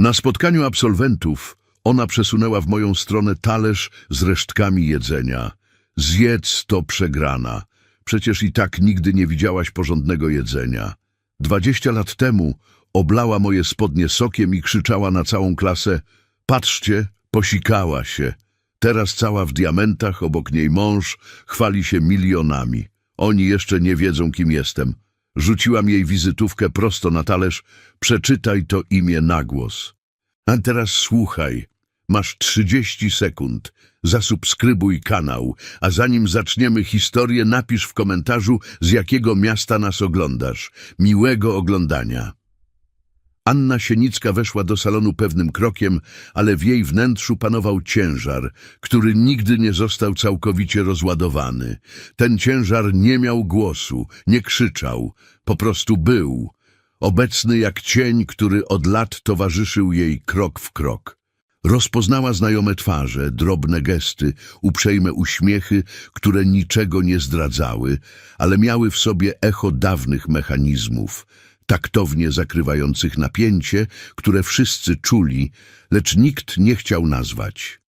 Na spotkaniu absolwentów ona przesunęła w moją stronę talerz z resztkami jedzenia. Zjedz to przegrana. Przecież i tak nigdy nie widziałaś porządnego jedzenia. Dwadzieścia lat temu oblała moje spodnie sokiem i krzyczała na całą klasę Patrzcie, posikała się. Teraz cała w diamentach, obok niej mąż, chwali się milionami. Oni jeszcze nie wiedzą, kim jestem. Rzuciłam jej wizytówkę prosto na talerz. Przeczytaj to imię na głos. A teraz słuchaj. Masz 30 sekund. Zasubskrybuj kanał, a zanim zaczniemy historię, napisz w komentarzu, z jakiego miasta nas oglądasz. Miłego oglądania. Anna Sienicka weszła do salonu pewnym krokiem, ale w jej wnętrzu panował ciężar, który nigdy nie został całkowicie rozładowany. Ten ciężar nie miał głosu, nie krzyczał, po prostu był, obecny jak cień, który od lat towarzyszył jej krok w krok. Rozpoznała znajome twarze, drobne gesty, uprzejme uśmiechy, które niczego nie zdradzały, ale miały w sobie echo dawnych mechanizmów, taktownie zakrywających napięcie, które wszyscy czuli, lecz nikt nie chciał nazwać.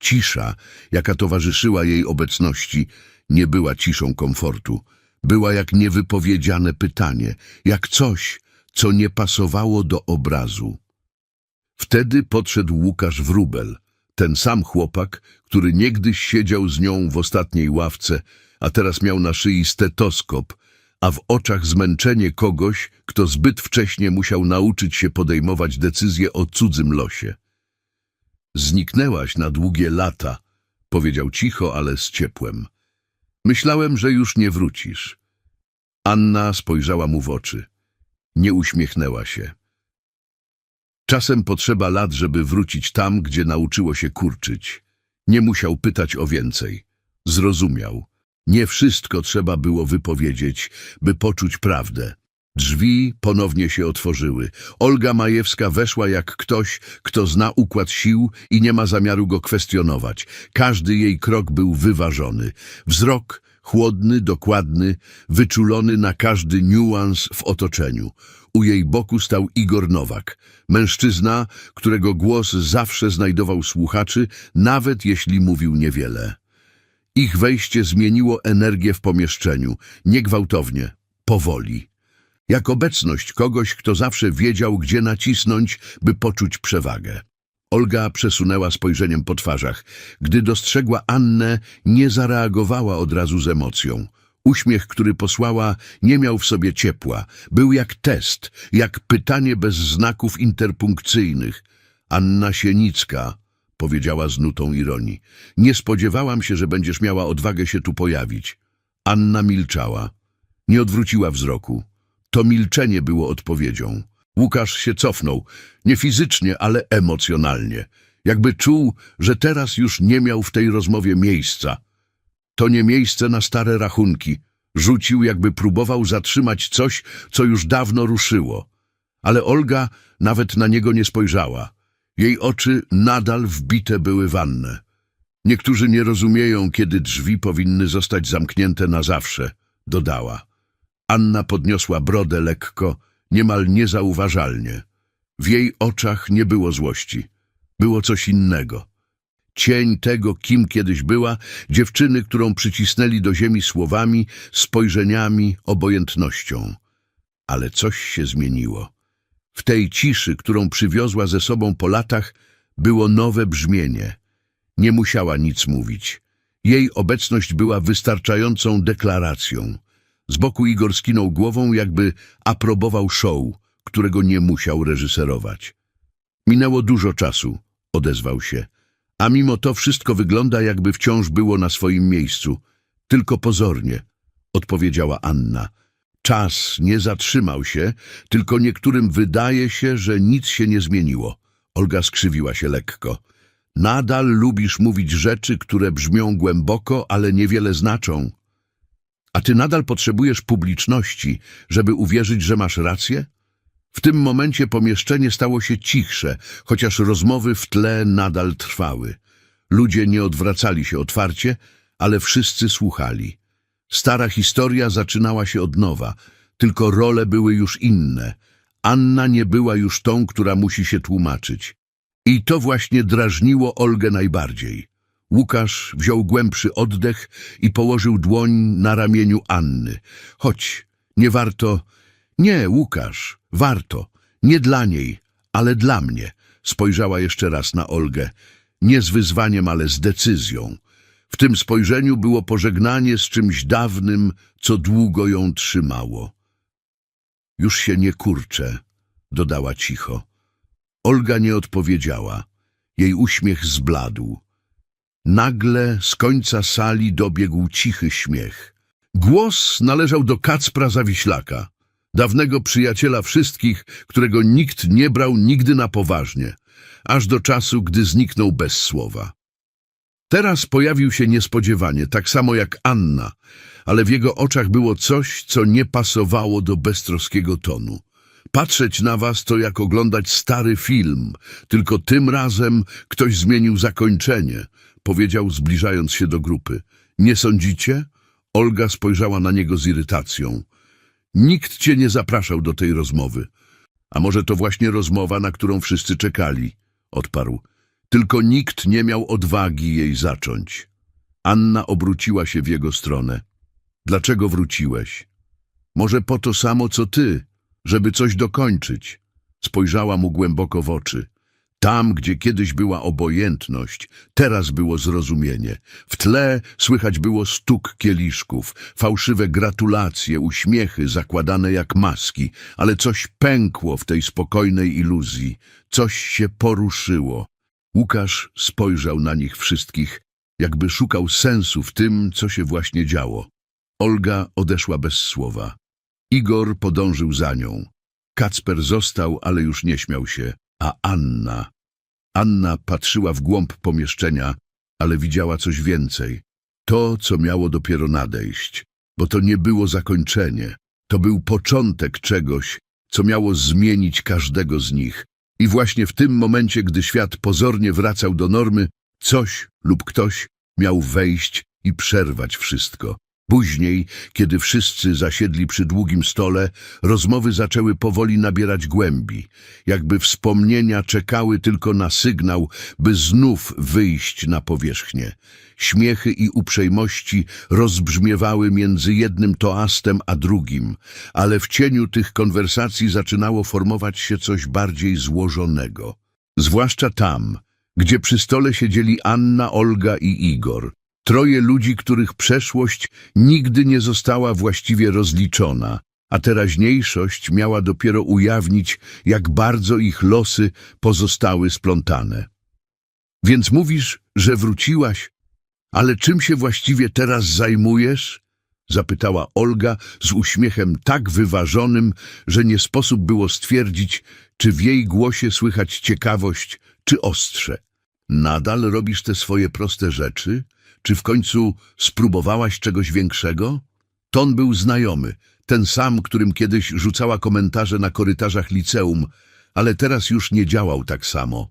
Cisza, jaka towarzyszyła jej obecności, nie była ciszą komfortu. Była jak niewypowiedziane pytanie, jak coś, co nie pasowało do obrazu. Wtedy podszedł Łukasz Wróbel, ten sam chłopak, który niegdyś siedział z nią w ostatniej ławce, a teraz miał na szyi stetoskop, a w oczach zmęczenie kogoś, kto zbyt wcześnie musiał nauczyć się podejmować decyzje o cudzym losie. Zniknęłaś na długie lata, powiedział cicho, ale z ciepłem. Myślałem, że już nie wrócisz. Anna spojrzała mu w oczy. Nie uśmiechnęła się. Czasem potrzeba lat, żeby wrócić tam, gdzie nauczyło się kurczyć. Nie musiał pytać o więcej. Zrozumiał. Nie wszystko trzeba było wypowiedzieć, by poczuć prawdę. Drzwi ponownie się otworzyły. Olga Majewska weszła jak ktoś, kto zna układ sił i nie ma zamiaru go kwestionować. Każdy jej krok był wyważony. Wzrok chłodny, dokładny, wyczulony na każdy niuans w otoczeniu. U jej boku stał Igor Nowak, mężczyzna, którego głos zawsze znajdował słuchaczy, nawet jeśli mówił niewiele. Ich wejście zmieniło energię w pomieszczeniu, niegwałtownie, powoli. Jak obecność kogoś, kto zawsze wiedział, gdzie nacisnąć, by poczuć przewagę. Olga przesunęła spojrzeniem po twarzach. Gdy dostrzegła Annę, nie zareagowała od razu z emocją. Uśmiech, który posłała, nie miał w sobie ciepła. Był jak test, jak pytanie bez znaków interpunkcyjnych. Anna Sienicka, powiedziała z nutą ironii. Nie spodziewałam się, że będziesz miała odwagę się tu pojawić. Anna milczała. Nie odwróciła wzroku. To milczenie było odpowiedzią. Łukasz się cofnął, nie fizycznie, ale emocjonalnie. Jakby czuł, że teraz już nie miał w tej rozmowie miejsca. To nie miejsce na stare rachunki. Rzucił, jakby próbował zatrzymać coś, co już dawno ruszyło. Ale Olga nawet na niego nie spojrzała. Jej oczy nadal wbite były w Annę. Niektórzy nie rozumieją, kiedy drzwi powinny zostać zamknięte na zawsze, dodała. Anna podniosła brodę lekko, niemal niezauważalnie. W jej oczach nie było złości. Było coś innego. Cień tego, kim kiedyś była, dziewczyny, którą przycisnęli do ziemi słowami, spojrzeniami, obojętnością. Ale coś się zmieniło. W tej ciszy, którą przywiozła ze sobą po latach, było nowe brzmienie. Nie musiała nic mówić. Jej obecność była wystarczającą deklaracją. Z boku Igor skinął głową, jakby aprobował show, którego nie musiał reżyserować. Minęło dużo czasu, odezwał się. A mimo to wszystko wygląda, jakby wciąż było na swoim miejscu. Tylko pozornie, odpowiedziała Anna. Czas nie zatrzymał się, tylko niektórym wydaje się, że nic się nie zmieniło. Olga skrzywiła się lekko. Nadal lubisz mówić rzeczy, które brzmią głęboko, ale niewiele znaczą. A ty nadal potrzebujesz publiczności, żeby uwierzyć, że masz rację? W tym momencie pomieszczenie stało się cichsze, chociaż rozmowy w tle nadal trwały. Ludzie nie odwracali się otwarcie, ale wszyscy słuchali. Stara historia zaczynała się od nowa, tylko role były już inne. Anna nie była już tą, która musi się tłumaczyć. I to właśnie drażniło Olgę najbardziej. Łukasz wziął głębszy oddech i położył dłoń na ramieniu Anny. Chodź, nie warto... Nie, Łukasz, warto. Nie dla niej, ale dla mnie. Spojrzała jeszcze raz na Olgę. Nie z wyzwaniem, ale z decyzją. W tym spojrzeniu było pożegnanie z czymś dawnym, co długo ją trzymało. Już się nie kurczę, dodała cicho. Olga nie odpowiedziała. Jej uśmiech zbladł. Nagle z końca sali dobiegł cichy śmiech. Głos należał do Kacpra Zawiślaka, dawnego przyjaciela wszystkich, którego nikt nie brał nigdy na poważnie, aż do czasu, gdy zniknął bez słowa. Teraz pojawił się niespodziewanie, tak samo jak Anna, ale w jego oczach było coś, co nie pasowało do beztroskiego tonu. Patrzeć na was to jak oglądać stary film, tylko tym razem ktoś zmienił zakończenie, powiedział zbliżając się do grupy. Nie sądzicie? Olga spojrzała na niego z irytacją. Nikt cię nie zapraszał do tej rozmowy. A może to właśnie rozmowa, na którą wszyscy czekali, odparł. Tylko nikt nie miał odwagi jej zacząć. Anna obróciła się w jego stronę. Dlaczego wróciłeś? Może po to samo, co ty, żeby coś dokończyć. Spojrzała mu głęboko w oczy. Tam, gdzie kiedyś była obojętność, teraz było zrozumienie. W tle słychać było stuk kieliszków, fałszywe gratulacje, uśmiechy zakładane jak maski, ale coś pękło w tej spokojnej iluzji, coś się poruszyło. Łukasz spojrzał na nich wszystkich, jakby szukał sensu w tym, co się właśnie działo. Olga odeszła bez słowa. Igor podążył za nią. Kacper został, ale już nie śmiał się. A Anna... Anna patrzyła w głąb pomieszczenia, ale widziała coś więcej. To, co miało dopiero nadejść. Bo to nie było zakończenie. To był początek czegoś, co miało zmienić każdego z nich. I właśnie w tym momencie, gdy świat pozornie wracał do normy, coś lub ktoś miał wejść i przerwać wszystko. Później, kiedy wszyscy zasiedli przy długim stole, rozmowy zaczęły powoli nabierać głębi, jakby wspomnienia czekały tylko na sygnał, by znów wyjść na powierzchnię. Śmiechy i uprzejmości rozbrzmiewały między jednym toastem a drugim, ale w cieniu tych konwersacji zaczynało formować się coś bardziej złożonego. Zwłaszcza tam, gdzie przy stole siedzieli Anna, Olga i Igor. Troje ludzi, których przeszłość nigdy nie została właściwie rozliczona, a teraźniejszość miała dopiero ujawnić, jak bardzo ich losy pozostały splątane. Więc mówisz, że wróciłaś, ale czym się właściwie teraz zajmujesz? Zapytała Olga z uśmiechem tak wyważonym, że nie sposób było stwierdzić, czy w jej głosie słychać ciekawość, czy ostrze. Nadal robisz te swoje proste rzeczy? Czy w końcu spróbowałaś czegoś większego? Ton był znajomy, ten sam, którym kiedyś rzucała komentarze na korytarzach liceum, ale teraz już nie działał tak samo.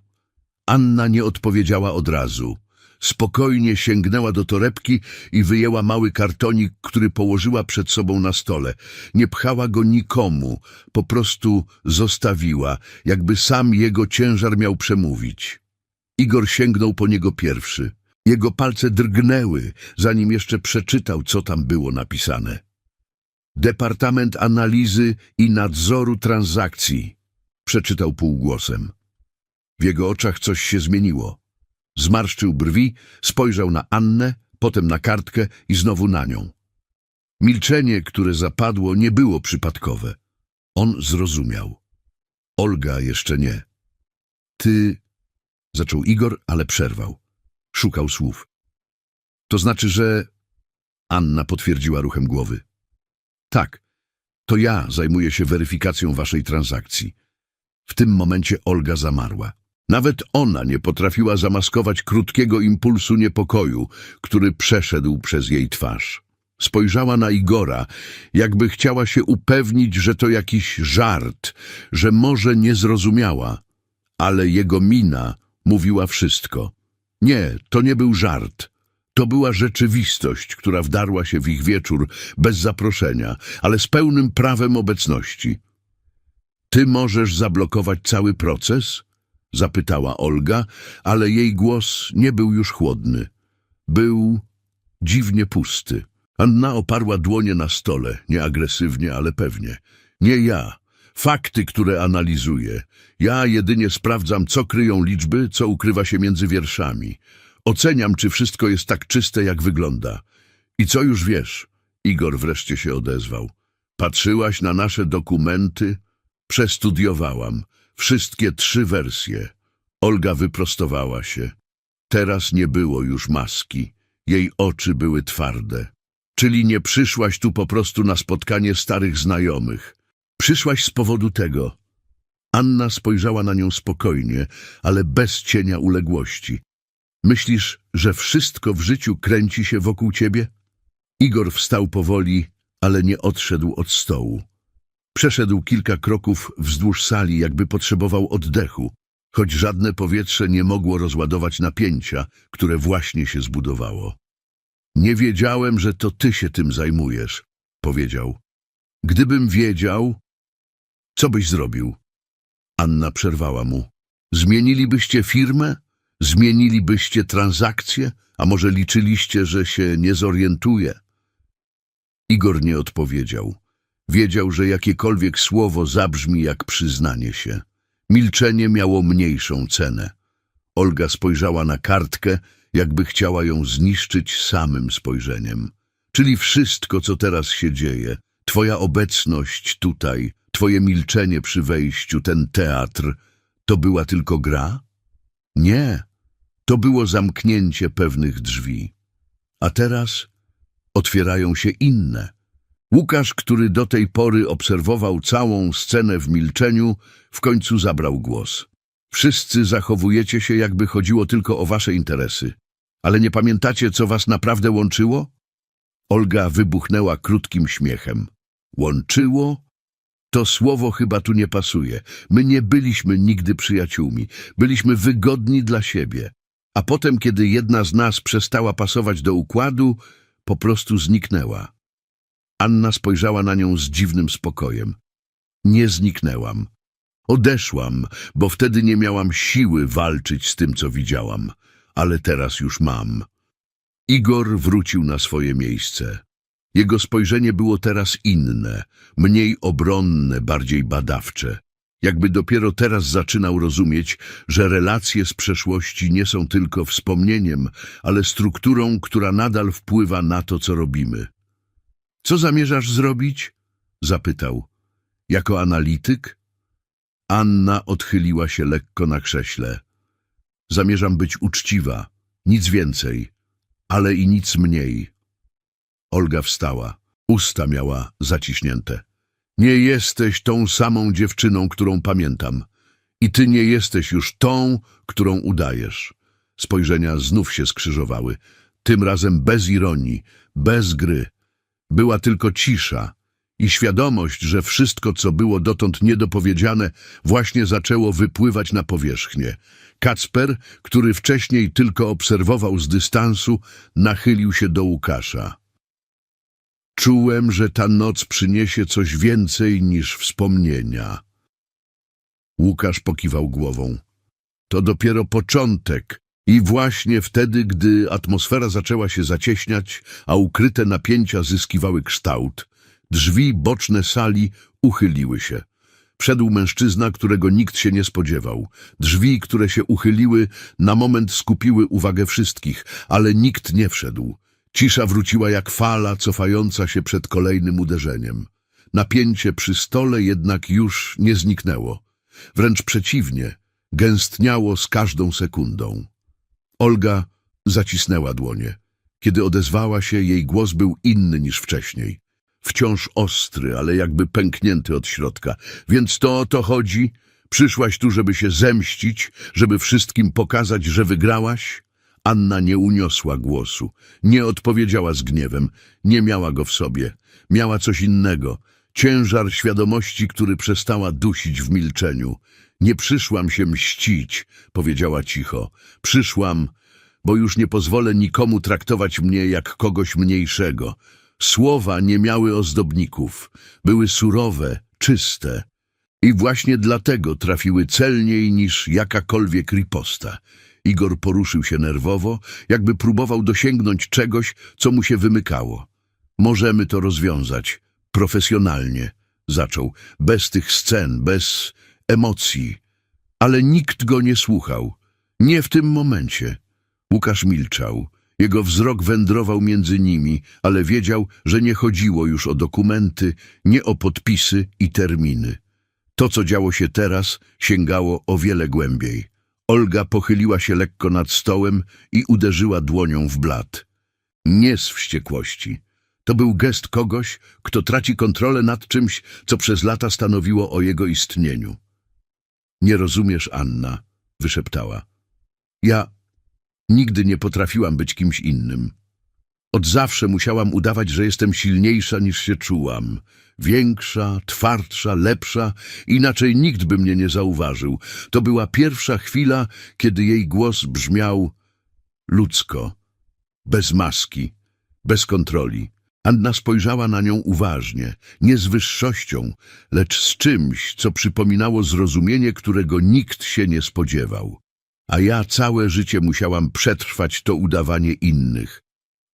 Anna nie odpowiedziała od razu. Spokojnie sięgnęła do torebki i wyjęła mały kartonik, który położyła przed sobą na stole. Nie pchała go nikomu, po prostu zostawiła, jakby sam jego ciężar miał przemówić. Igor sięgnął po niego pierwszy. Jego palce drgnęły, zanim jeszcze przeczytał, co tam było napisane. Departament Analizy i Nadzoru Transakcji, przeczytał półgłosem. W jego oczach coś się zmieniło. Zmarszczył brwi, spojrzał na Annę, potem na kartkę i znowu na nią. Milczenie, które zapadło, nie było przypadkowe. On zrozumiał. Olga jeszcze nie. Ty... Zaczął Igor, ale przerwał. Szukał słów. To znaczy, że... Anna potwierdziła ruchem głowy. Tak, to ja zajmuję się weryfikacją waszej transakcji. W tym momencie Olga zamarła. Nawet ona nie potrafiła zamaskować krótkiego impulsu niepokoju, który przeszedł przez jej twarz. Spojrzała na Igora, jakby chciała się upewnić, że to jakiś żart, że może nie zrozumiała, ale jego mina mówiła wszystko. Nie, to nie był żart. To była rzeczywistość, która wdarła się w ich wieczór bez zaproszenia, ale z pełnym prawem obecności. Ty możesz zablokować cały proces? Zapytała Olga, ale jej głos nie był już chłodny. Był dziwnie pusty. Anna oparła dłonie na stole, nie agresywnie, ale pewnie. Nie ja. Fakty, które analizuję. Ja jedynie sprawdzam, co kryją liczby, co ukrywa się między wierszami. Oceniam, czy wszystko jest tak czyste, jak wygląda. I co już wiesz? Igor wreszcie się odezwał. Patrzyłaś na nasze dokumenty? Przestudiowałam. Wszystkie trzy wersje. Olga wyprostowała się. Teraz nie było już maski. Jej oczy były twarde. Czyli nie przyszłaś tu po prostu na spotkanie starych znajomych. Przyszłaś z powodu tego. Anna spojrzała na nią spokojnie, ale bez cienia uległości. Myślisz, że wszystko w życiu kręci się wokół ciebie? Igor wstał powoli, ale nie odszedł od stołu. Przeszedł kilka kroków wzdłuż sali, jakby potrzebował oddechu, choć żadne powietrze nie mogło rozładować napięcia, które właśnie się zbudowało. Nie wiedziałem, że to ty się tym zajmujesz, powiedział. Gdybym wiedział, co byś zrobił? Anna przerwała mu. Zmienilibyście firmę? Zmienilibyście transakcje? A może liczyliście, że się nie zorientuje? Igor nie odpowiedział. Wiedział, że jakiekolwiek słowo zabrzmi jak przyznanie się. Milczenie miało mniejszą cenę. Olga spojrzała na kartkę, jakby chciała ją zniszczyć samym spojrzeniem. Czyli wszystko, co teraz się dzieje, twoja obecność tutaj, twoje milczenie przy wejściu, ten teatr, to była tylko gra? Nie, to było zamknięcie pewnych drzwi. A teraz otwierają się inne. Łukasz, który do tej pory obserwował całą scenę w milczeniu, w końcu zabrał głos. Wszyscy zachowujecie się, jakby chodziło tylko o wasze interesy. Ale nie pamiętacie, co was naprawdę łączyło? Olga wybuchnęła krótkim śmiechem. Łączyło? To słowo chyba tu nie pasuje. My nie byliśmy nigdy przyjaciółmi. Byliśmy wygodni dla siebie. A potem, kiedy jedna z nas przestała pasować do układu, po prostu zniknęła. Anna spojrzała na nią z dziwnym spokojem. Nie zniknęłam. Odeszłam, bo wtedy nie miałam siły walczyć z tym, co widziałam. Ale teraz już mam. Igor wrócił na swoje miejsce. Jego spojrzenie było teraz inne, mniej obronne, bardziej badawcze. Jakby dopiero teraz zaczynał rozumieć, że relacje z przeszłości nie są tylko wspomnieniem, ale strukturą, która nadal wpływa na to, co robimy. Co zamierzasz zrobić? zapytał. Jako analityk? Anna odchyliła się lekko na krześle. Zamierzam być uczciwa, nic więcej, ale i nic mniej. Olga wstała. Usta miała zaciśnięte. Nie jesteś tą samą dziewczyną, którą pamiętam. I ty nie jesteś już tą, którą udajesz. Spojrzenia znów się skrzyżowały. Tym razem bez ironii, bez gry. Była tylko cisza i świadomość, że wszystko, co było dotąd niedopowiedziane, właśnie zaczęło wypływać na powierzchnię. Kacper, który wcześniej tylko obserwował z dystansu, nachylił się do Łukasza. Czułem, że ta noc przyniesie coś więcej niż wspomnienia. Łukasz pokiwał głową. To dopiero początek i właśnie wtedy, gdy atmosfera zaczęła się zacieśniać, a ukryte napięcia zyskiwały kształt, drzwi boczne sali uchyliły się. Wszedł mężczyzna, którego nikt się nie spodziewał. Drzwi, które się uchyliły, na moment skupiły uwagę wszystkich, ale nikt nie wszedł. Cisza wróciła jak fala cofająca się przed kolejnym uderzeniem. Napięcie przy stole jednak już nie zniknęło. Wręcz przeciwnie, gęstniało z każdą sekundą. Olga zacisnęła dłonie. Kiedy odezwała się, jej głos był inny niż wcześniej. Wciąż ostry, ale jakby pęknięty od środka. Więc to o to chodzi? Przyszłaś tu, żeby się zemścić, żeby wszystkim pokazać, że wygrałaś? Anna nie uniosła głosu, nie odpowiedziała z gniewem, nie miała go w sobie. Miała coś innego, ciężar świadomości, który przestała dusić w milczeniu. Nie przyszłam się mścić, powiedziała cicho. Przyszłam, bo już nie pozwolę nikomu traktować mnie jak kogoś mniejszego. Słowa nie miały ozdobników, były surowe, czyste. I właśnie dlatego trafiły celniej niż jakakolwiek riposta. Igor poruszył się nerwowo, jakby próbował dosięgnąć czegoś, co mu się wymykało. Możemy to rozwiązać profesjonalnie, zaczął, bez tych scen, bez emocji. Ale nikt go nie słuchał. Nie w tym momencie. Łukasz milczał. Jego wzrok wędrował między nimi, ale wiedział, że nie chodziło już o dokumenty, nie o podpisy i terminy. To, co działo się teraz, sięgało o wiele głębiej. Olga pochyliła się lekko nad stołem i uderzyła dłonią w blat. Nie z wściekłości. To był gest kogoś, kto traci kontrolę nad czymś, co przez lata stanowiło o jego istnieniu. Nie rozumiesz, Anna, wyszeptała. Ja nigdy nie potrafiłam być kimś innym. Od zawsze musiałam udawać, że jestem silniejsza niż się czułam. Większa, twardsza, lepsza, inaczej nikt by mnie nie zauważył. To była pierwsza chwila, kiedy jej głos brzmiał ludzko, bez maski, bez kontroli. Anna spojrzała na nią uważnie, nie z wyższością, lecz z czymś, co przypominało zrozumienie, którego nikt się nie spodziewał. A ja całe życie musiałam przetrwać to udawanie innych.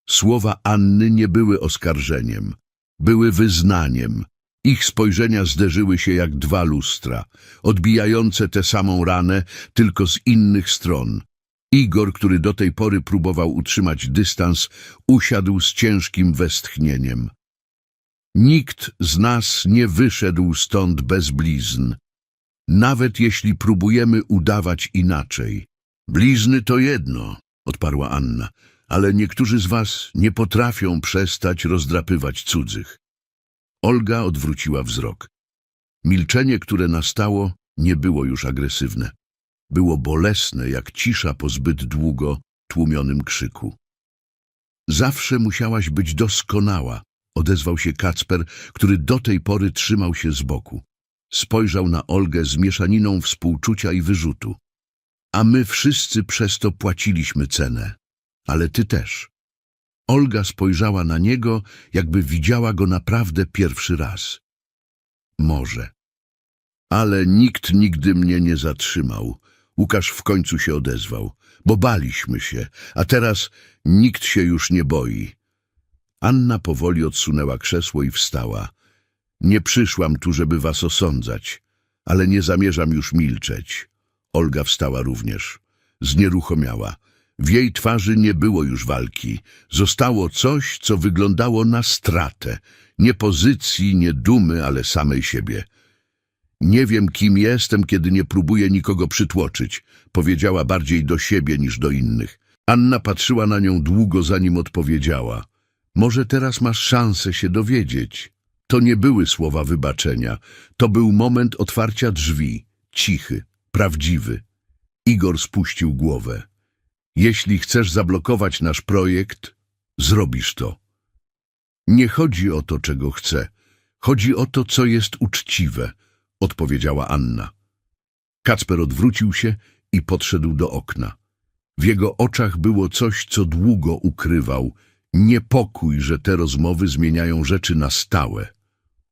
Słowa Anny nie były oskarżeniem, były wyznaniem. Ich spojrzenia zderzyły się jak dwa lustra, odbijające tę samą ranę, tylko z innych stron. Igor, który do tej pory próbował utrzymać dystans, usiadł z ciężkim westchnieniem. Nikt z nas nie wyszedł stąd bez blizn, nawet jeśli próbujemy udawać inaczej. Blizny to jedno, odparła Anna, ale niektórzy z was nie potrafią przestać rozdrapywać cudzych. Olga odwróciła wzrok. Milczenie, które nastało, nie było już agresywne. Było bolesne, jak cisza po zbyt długo tłumionym krzyku. Zawsze musiałaś być doskonała, odezwał się Kacper, który do tej pory trzymał się z boku. Spojrzał na Olgę z mieszaniną współczucia i wyrzutu. A my wszyscy przez to płaciliśmy cenę. Ale ty też. Olga spojrzała na niego, jakby widziała go naprawdę pierwszy raz. Może. Ale nikt nigdy mnie nie zatrzymał. Łukasz w końcu się odezwał, bo baliśmy się, a teraz nikt się już nie boi. Anna powoli odsunęła krzesło i wstała. Nie przyszłam tu, żeby was osądzać, ale nie zamierzam już milczeć. Olga wstała również. Znieruchomiała. W jej twarzy nie było już walki. Zostało coś, co wyglądało na stratę. Nie pozycji, nie dumy, ale samej siebie. Nie wiem, kim jestem, kiedy nie próbuję nikogo przytłoczyć, powiedziała bardziej do siebie niż do innych. Anna patrzyła na nią długo, zanim odpowiedziała. Może teraz masz szansę się dowiedzieć. To nie były słowa wybaczenia. To był moment otwarcia drzwi. Cichy, prawdziwy. Igor spuścił głowę. Jeśli chcesz zablokować nasz projekt, zrobisz to. Nie chodzi o to, czego chcę. Chodzi o to, co jest uczciwe, odpowiedziała Anna. Kacper odwrócił się i podszedł do okna. W jego oczach było coś, co długo ukrywał. Niepokój, że te rozmowy zmieniają rzeczy na stałe.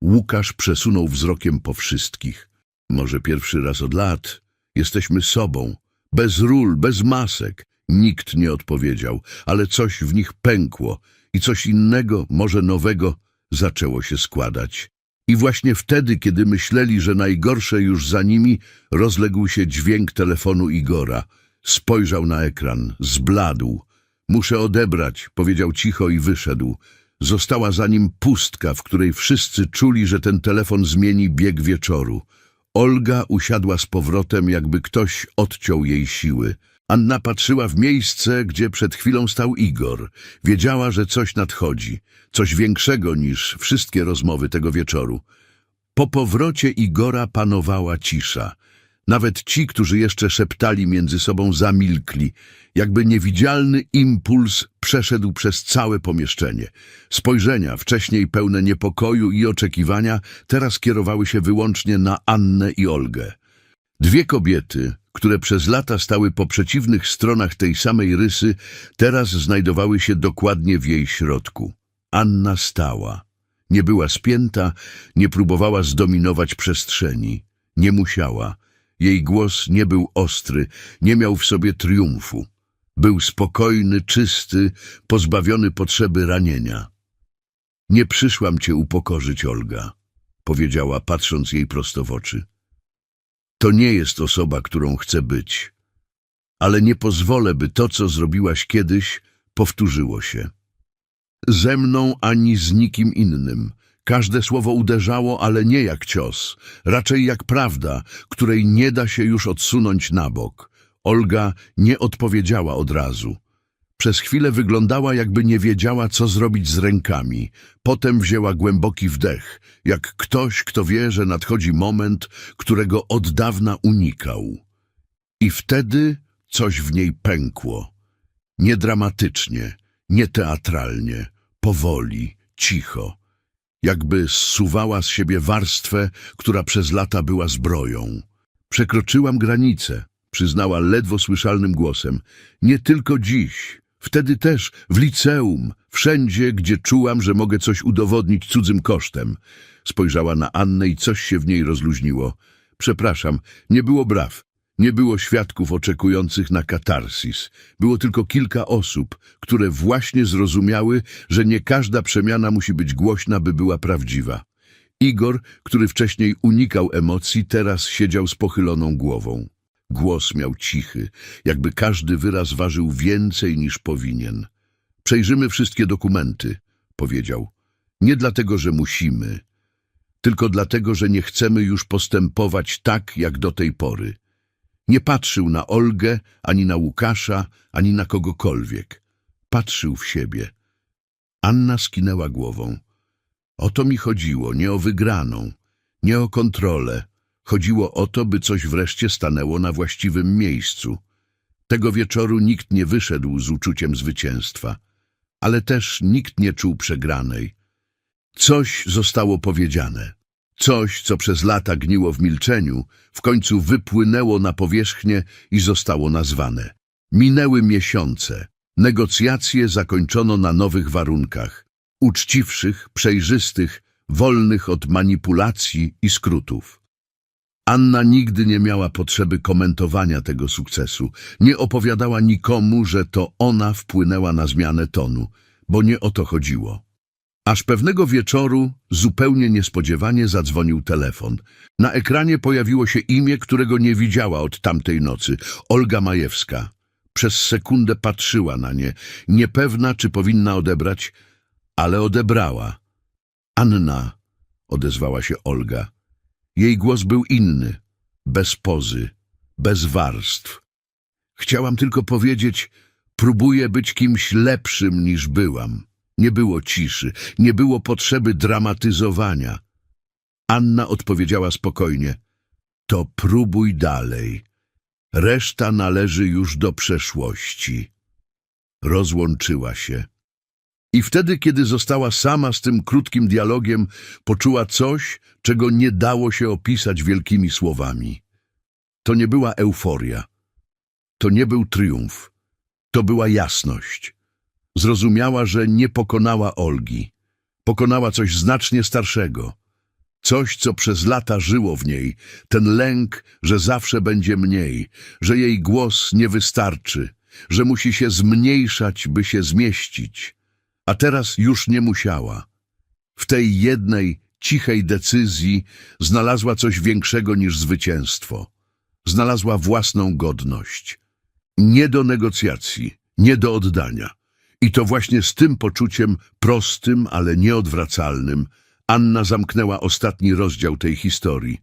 Łukasz przesunął wzrokiem po wszystkich. Może pierwszy raz od lat. Jesteśmy sobą. Bez ról, bez masek. Nikt nie odpowiedział, ale coś w nich pękło i coś innego, może nowego, zaczęło się składać. I właśnie wtedy, kiedy myśleli, że najgorsze już za nimi, rozległ się dźwięk telefonu Igora. Spojrzał na ekran, zbladł. Muszę odebrać, powiedział cicho i wyszedł. Została za nim pustka, w której wszyscy czuli, że ten telefon zmieni bieg wieczoru. Olga usiadła z powrotem, jakby ktoś odciął jej siły. Anna patrzyła w miejsce, gdzie przed chwilą stał Igor. Wiedziała, że coś nadchodzi, coś większego niż wszystkie rozmowy tego wieczoru. Po powrocie Igora panowała cisza. Nawet ci, którzy jeszcze szeptali między sobą, zamilkli, jakby niewidzialny impuls przeszedł przez całe pomieszczenie. Spojrzenia, wcześniej pełne niepokoju i oczekiwania, teraz kierowały się wyłącznie na Annę i Olgę. Dwie kobiety, które przez lata stały po przeciwnych stronach tej samej rysy, teraz znajdowały się dokładnie w jej środku. Anna stała. Nie była spięta, nie próbowała zdominować przestrzeni. Nie musiała. Jej głos nie był ostry, nie miał w sobie triumfu. Był spokojny, czysty, pozbawiony potrzeby ranienia. Nie przyszłam cię upokorzyć, Olga, powiedziała, patrząc jej prosto w oczy. To nie jest osoba, którą chcę być, ale nie pozwolę, by to, co zrobiłaś kiedyś, powtórzyło się. Ze mną ani z nikim innym. Każde słowo uderzało, ale nie jak cios, raczej jak prawda, której nie da się już odsunąć na bok. Olga nie odpowiedziała od razu. Przez chwilę wyglądała, jakby nie wiedziała, co zrobić z rękami. Potem wzięła głęboki wdech, jak ktoś, kto wie, że nadchodzi moment, którego od dawna unikał. I wtedy coś w niej pękło. Nie dramatycznie, nie teatralnie, powoli, cicho. Jakby zsuwała z siebie warstwę, która przez lata była zbroją. Przekroczyłam granicę, przyznała ledwo słyszalnym głosem. Nie tylko dziś, wtedy też, w liceum, wszędzie, gdzie czułam, że mogę coś udowodnić cudzym kosztem. Spojrzała na Annę i coś się w niej rozluźniło. Przepraszam, nie było braw. Nie było świadków oczekujących na katarsis. Było tylko kilka osób, które właśnie zrozumiały, że nie każda przemiana musi być głośna, by była prawdziwa. Igor, który wcześniej unikał emocji, teraz siedział z pochyloną głową. Głos miał cichy, jakby każdy wyraz ważył więcej niż powinien. Przejrzymy wszystkie dokumenty, powiedział. Nie dlatego, że musimy, tylko dlatego, że nie chcemy już postępować tak, jak do tej pory. Nie patrzył na Olgę, ani na Łukasza, ani na kogokolwiek. Patrzył w siebie. Anna skinęła głową. O to mi chodziło, nie o wygraną, nie o kontrolę. Chodziło o to, by coś wreszcie stanęło na właściwym miejscu. Tego wieczoru nikt nie wyszedł z uczuciem zwycięstwa, ale też nikt nie czuł przegranej. Coś zostało powiedziane. Coś, co przez lata gniło w milczeniu, w końcu wypłynęło na powierzchnię i zostało nazwane. Minęły miesiące. Negocjacje zakończono na nowych warunkach. Uczciwszych, przejrzystych, wolnych od manipulacji i skrótów. Anna nigdy nie miała potrzeby komentowania tego sukcesu. Nie opowiadała nikomu, że to ona wpłynęła na zmianę tonu, bo nie o to chodziło. Aż pewnego wieczoru, zupełnie niespodziewanie, zadzwonił telefon. Na ekranie pojawiło się imię, którego nie widziała od tamtej nocy. Olga Majewska. Przez sekundę patrzyła na nie, niepewna, czy powinna odebrać, ale odebrała. Anna, odezwała się Olga. Jej głos był inny, bez pozy, bez warstw. Chciałam tylko powiedzieć, próbuję być kimś lepszym niż byłam. Nie było ciszy, nie było potrzeby dramatyzowania. Anna odpowiedziała spokojnie. To próbuj dalej. Reszta należy już do przeszłości. Rozłączyła się. I wtedy, kiedy została sama z tym krótkim dialogiem, poczuła coś, czego nie dało się opisać wielkimi słowami. To nie była euforia. To nie był triumf. To była jasność. Zrozumiała, że nie pokonała Olgi. Pokonała coś znacznie starszego. Coś, co przez lata żyło w niej. Ten lęk, że zawsze będzie mniej, że jej głos nie wystarczy, że musi się zmniejszać, by się zmieścić. A teraz już nie musiała. W tej jednej, cichej decyzji znalazła coś większego niż zwycięstwo. Znalazła własną godność. Nie do negocjacji, nie do oddania. I to właśnie z tym poczuciem prostym, ale nieodwracalnym, Anna zamknęła ostatni rozdział tej historii.